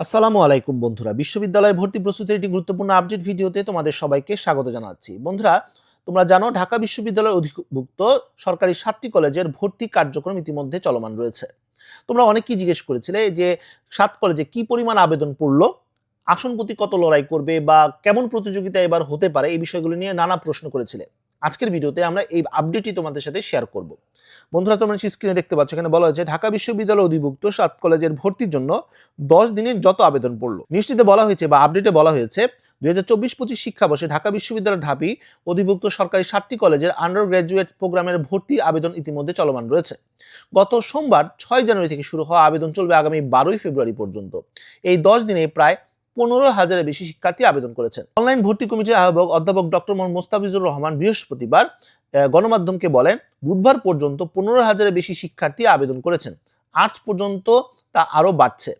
আসসালামু আলাইকুম বন্ধুরা। বিশ্ববিদ্যালয় ভর্তি প্রস্তুতির একটি গুরুত্বপূর্ণ আপডেট ভিডিওতে তোমাদের সবাইকে স্বাগত জানাচ্ছি। বন্ধুরা, তোমরা জানো ঢাকা বিশ্ববিদ্যালয়ের অধিভুক্ত সরকারি সাতটি কলেজের ভর্তি কার্যক্রম ইতিমধ্যে চলমান রয়েছে। তোমরা অনেকেই জিজ্ঞেস করেছিলে যে সাত কলেজে কি পরিমাণ আবেদন পড়ল আসন প্রতি কত লড়াই করবে বা কেমন প্রতিযোগিতা এবার হতে পারে এই বিষয়গুলো নিয়ে নানা প্রশ্ন করেছিলে। আজকের ভিডিওতে আমরা এই আপডেটটি তোমাদের সাথে শেয়ার করব। বন্ধুরা, তোমরা স্ক্রিনে দেখতে পাচ্ছ, এখানে বলা হয়েছে, ঢাকা বিশ্ববিদ্যালয় অধিভুক্ত সাত কলেজের ভর্তির জন্য দশ দিনের যত আবেদন পড়ল। নিশ্চিতে বলা হয়েছে বা আপডেটে বলা হয়েছে, দুই হাজার চব্বিশ পঁচিশ শিক্ষাবর্ষে ঢাকা বিশ্ববিদ্যালয় ঢাবি অধিভুক্ত সরকারি সাতটি কলেজের আন্ডার গ্র্যাজুয়েট প্রোগ্রামের ভর্তি আবেদন ইতিমধ্যে চলমান রয়েছে। গত সোমবার, ছয় জানুয়ারি থেকে শুরু হওয়া আবেদন চলবে আগামী বারোই ফেব্রুয়ারি পর্যন্ত। এই দশ দিনে প্রায় পনেরো হাজারের বেশি শিক্ষার্থী আবেদন করেছেন। অনলাইন ভর্তি কমিটির আহ্বায়ক অধ্যাপক ডক্টর মোহাম্মদ মোস্তাফিজুর রহমান বৃহস্পতিবার গণমাধ্যমকে বলেন, বুধবার পর্যন্ত পনেরো হাজারের বেশি শিক্ষার্থী আবেদন করেছেন। আজ পর্যন্ত তা আরও বাড়ছে।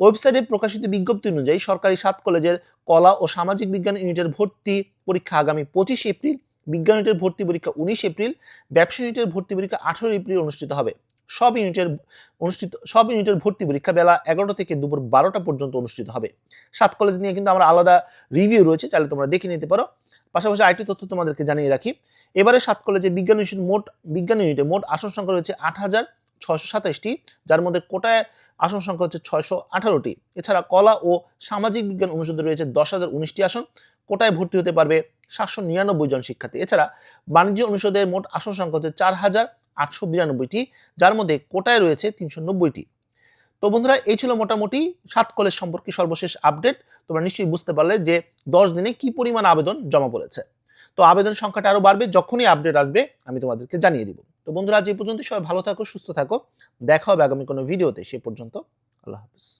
ওয়েবসাইটে প্রকাশিত বিজ্ঞপ্তি অনুযায়ী সরকারি সাত কলেজের কলা ও সামাজিক বিজ্ঞান ইউনিটের ভর্তি পরীক্ষা আগামী পঁচিশ এপ্রিল, বিজ্ঞান ইউনিটের ভর্তি পরীক্ষা উনিশ এপ্রিল, ব্যবসা ইউনিটের ভর্তি পরীক্ষা আঠারো এপ্রিল অনুষ্ঠিত হবে। সব ইউনিটের অনুষ্ঠিত, সব ইউনিটের ভর্তি পরীক্ষা বেলা এগারোটা থেকে দুপুর বারোটা পর্যন্ত অনুষ্ঠিত হবে। সাত কলেজ নিয়ে কিন্তু আমার আলাদা রিভিউ রয়েছে, চাইলে তোমরা দেখে নিতে পারো। পাশাপাশি আরেকটি তথ্য তোমাদেরকে জানিয়ে রাখি, এবারে সাত কলেজে বিজ্ঞান ইউনিট মোট, বিজ্ঞান ইউনিটে মোট আসন সংখ্যা রয়েছে আট হাজার ছশো সাতাশটি যার মধ্যে কোটায় আসন সংখ্যা হচ্ছে ছয়শো আঠারোটি। এছাড়া কলা ও সামাজিক বিজ্ঞান অনুষদে রয়েছে দশ হাজার উনিশটি আসন, কোটায় ভর্তি হতে পারবে সাতশো নিরানব্বই জন শিক্ষার্থী। এছাড়া বাণিজ্য অনুষদের মোট আসন সংখ্যা হচ্ছে চার হাজার আটশো বিরানব্বইটি, যার মধ্যে কোটায় রয়েছে তিনশো নব্বইটি। তো বন্ধুরা, এই ছিল মোটামুটি সাত কলেজ সম্পর্কে সর্বশেষ আপডেট। তোমরা নিশ্চয়ই বুঝতে পারলে যে দশ দিনে কি পরিমাণ আবেদন জমা পড়েছে। তো আবেদন সংখ্যাটা আরও বাড়বে, যখনই আপডেট আসবে আমি তোমাদেরকে জানিয়ে দিব। তো বন্ধুরা, আজ এই পর্যন্ত সবাই ভালো থাকো, সুস্থ থাকো। দেখা হবে আগামী কোনো ভিডিওতে, সে পর্যন্ত আল্লাহ হাফিজ।